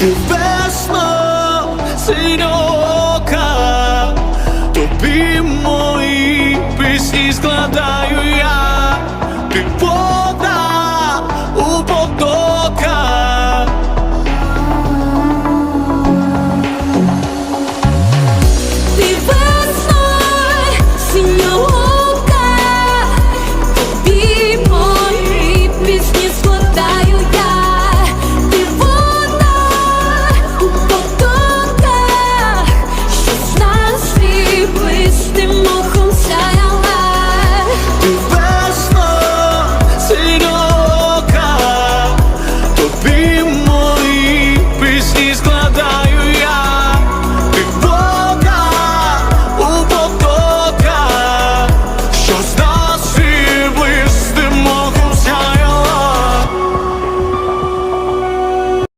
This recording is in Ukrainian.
ти весна синього ока, тобі мої пісні складаю я.